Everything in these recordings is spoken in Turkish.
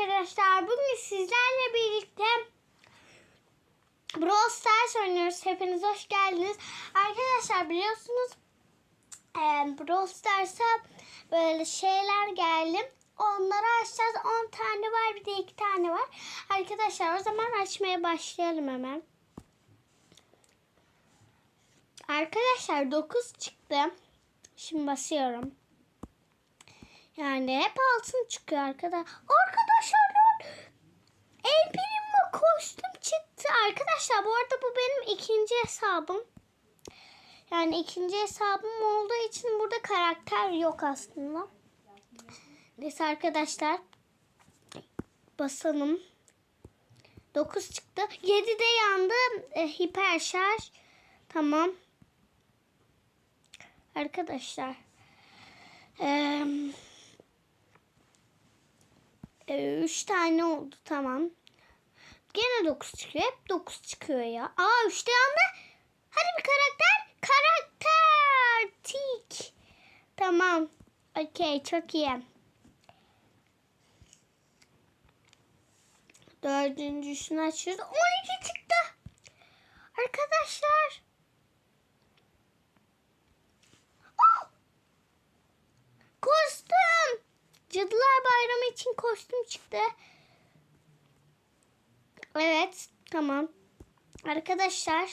arkadaşlar. Bugün sizlerle birlikte Brawl Stars oynuyoruz. Hepiniz hoş geldiniz. Arkadaşlar biliyorsunuz e, Brawl Stars'a böyle şeyler geldi. Onları açacağız. 10 tane var bir de 2 tane var. Arkadaşlar o zaman açmaya başlayalım hemen. Arkadaşlar 9 çıktı. Şimdi basıyorum. Yani hep altın çıkıyor arkadaşlar. Arkadaşlar El Primo kostüm çıktı. Arkadaşlar bu arada bu benim ikinci hesabım. Yani ikinci hesabım olduğu için burada karakter yok aslında. Neyse arkadaşlar. Basalım. 9 çıktı. 7'de yandı. E, hiper şarj. Tamam. Arkadaşlar. Eee ee, üç tane oldu tamam. Gene dokuz çıkıyor. Hep dokuz çıkıyor ya. Aa üçte yandı. Hadi bir karakter. Karakter. Tik. Tamam. Okey çok iyi. Dördüncüsünü açıyoruz. 12 çıktı. Arkadaşlar. Oh! Kostüm. Cadılar Bayramı için kostüm çıktı. Evet, tamam. Arkadaşlar,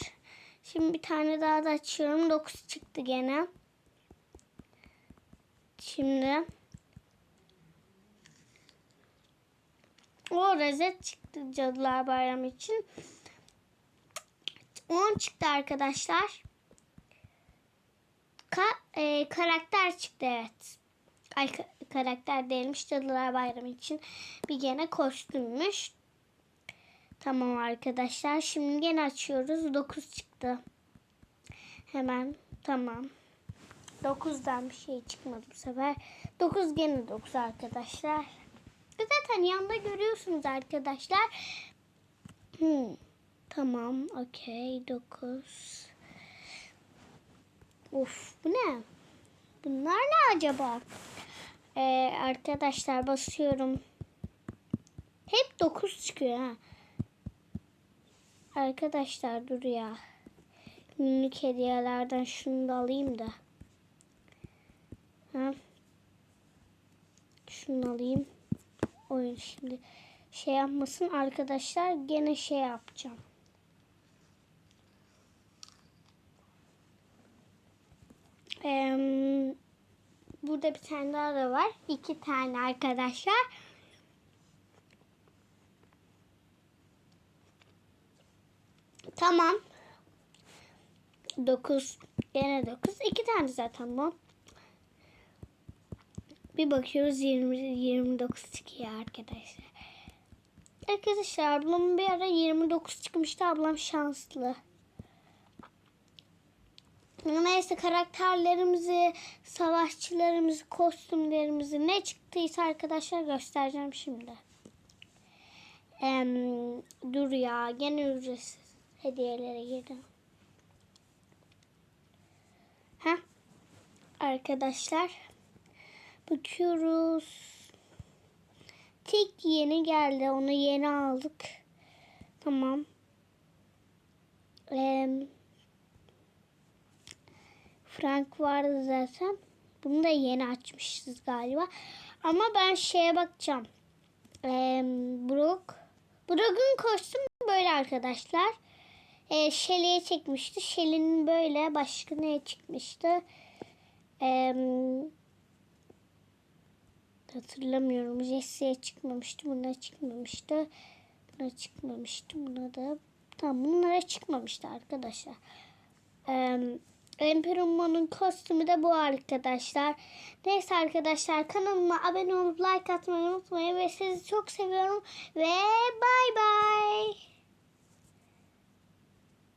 şimdi bir tane daha da açıyorum. 9 çıktı gene. Şimdi o rozet çıktı Cadılar Bayramı için. 10 çıktı arkadaşlar. Ka e, karakter çıktı evet. Ay karakter değilmiş Cadılar Bayramı için bir gene kostümmüş. Tamam arkadaşlar. Şimdi gene açıyoruz. 9 çıktı. Hemen tamam. 9'dan bir şey çıkmadı bu sefer. 9 gene 9 arkadaşlar. Zaten yanında görüyorsunuz arkadaşlar. Hmm. Tamam. Okey. 9. Of bu ne? Bunlar ne acaba? Ee, arkadaşlar basıyorum. Hep 9 çıkıyor ha. Arkadaşlar dur ya. Minik hediyelerden şunu da alayım da. Ha. Şunu alayım. Oyun şimdi şey yapmasın arkadaşlar. Gene şey yapacağım. Eee Burada bir tane da var. İki tane arkadaşlar. Tamam. Dokuz. Gene dokuz. İki tane zaten bu. Bir bakıyoruz 20, 29 çıkıyor arkadaşlar. Arkadaşlar ablam bir ara 29 çıkmıştı. Ablam şanslı. Neyse karakterlerimizi, savaşçılarımızı, kostümlerimizi ne çıktıysa arkadaşlar göstereceğim şimdi. Ee, dur ya gene ücretsiz hediyelere girdim. Ha? Arkadaşlar bakıyoruz. Tik yeni geldi. Onu yeni aldık. Tamam. Eee Frank vardı zaten. Bunu da yeni açmışız galiba. Ama ben şeye bakacağım. Ee, Brook. Brook'un kostümü böyle arkadaşlar. Ee, Shelly'e çekmişti. Shelly'nin böyle başka neye çıkmıştı? Ee, hatırlamıyorum. Jesse'ye çıkmamıştı. Buna çıkmamıştı. Buna çıkmamıştı. Buna da tam bunlara çıkmamıştı arkadaşlar. Eee Emperumo'nun kostümü de bu arkadaşlar. Neyse arkadaşlar kanalıma abone olup like atmayı unutmayın. Ve sizi çok seviyorum. Ve bay bay.